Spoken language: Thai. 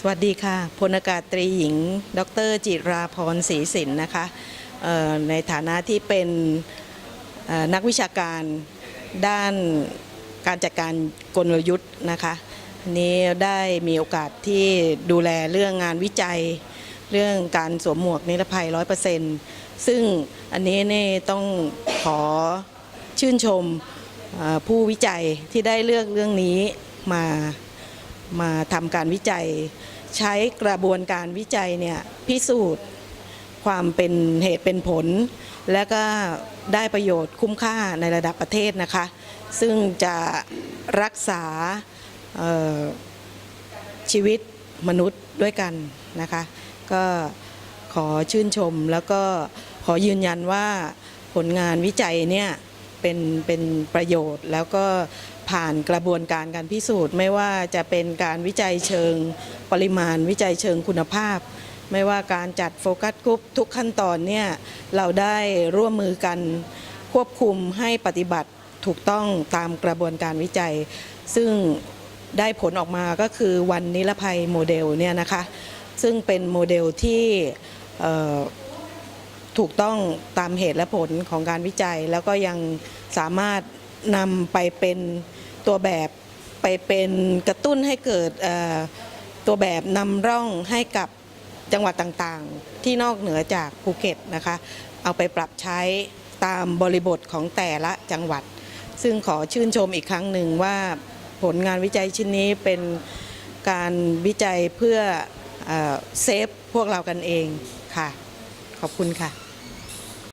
สวัสดีค่ะพลอากาศตรีหญิง ดรจิราพรศรีสินนะคะในฐานะที่เป็นนักวิชาการด้านการจัดการกลยุทธ์นะคะนี้ได้มีโอกาสที่ดูแลเรื่องงานวิจัย เรื่องการสวมหมวกนิรภัย 100%ซึ่งอันนี้นี่ต้องขอชื่นชมผู้วิจัยที่ได้เลือกเรื่องนี้มา มาทำการวิจัย ใช้กระบวนการวิจัยเนี่ยพิสูจน์ความเป็นเหตุเป็นผล และก็ได้ประโยชน์คุ้มค่าในระดับประเทศนะคะ ซึ่งจะรักษาชีวิตมนุษย์ด้วยกันนะคะ ก็ขอชื่นชมแล้วก็ขอยืนยันว่าผลงานวิจัยเนี่ย เป็นเป็นประโยชน์ แล้วก็ผ่านกระบวนการการพิสูจน์ ไม่ว่าจะเป็นการวิจัยเชิงปริมาณ วิจัยเชิงคุณภาพ ไม่ว่าการจัดโฟกัสกรุ๊ปทุกขั้นตอนเนี่ยเราได้ร่วมมือกันควบคุมให้ปฏิบัติถูกต้องตามกระบวนการวิจัย ซึ่งได้ผลออกมาก็คือวันนิรภัยโมเดลเนี่ยนะคะ ซึ่งเป็นโมเดลที่ ถูกต้องตามเหตุและผลของการวิจัย แล้วก็ยังสามารถนำไปเป็นตัวแบบไปเป็นกระตุ้นให้เกิดตัวแบบนำร่องให้กับจังหวัดต่างๆ ที่นอกเหนือจากภูเก็ตนะคะ เอาไปปรับใช้ตามบริบทของแต่ละจังหวัด ซึ่งขอชื่นชมอีกครั้งหนึ่งว่าผลงานวิจัยชิ้นนี้เป็นการวิจัยเพื่อเซฟพวกเรากันเองค่ะ ขอบคุณค่ะ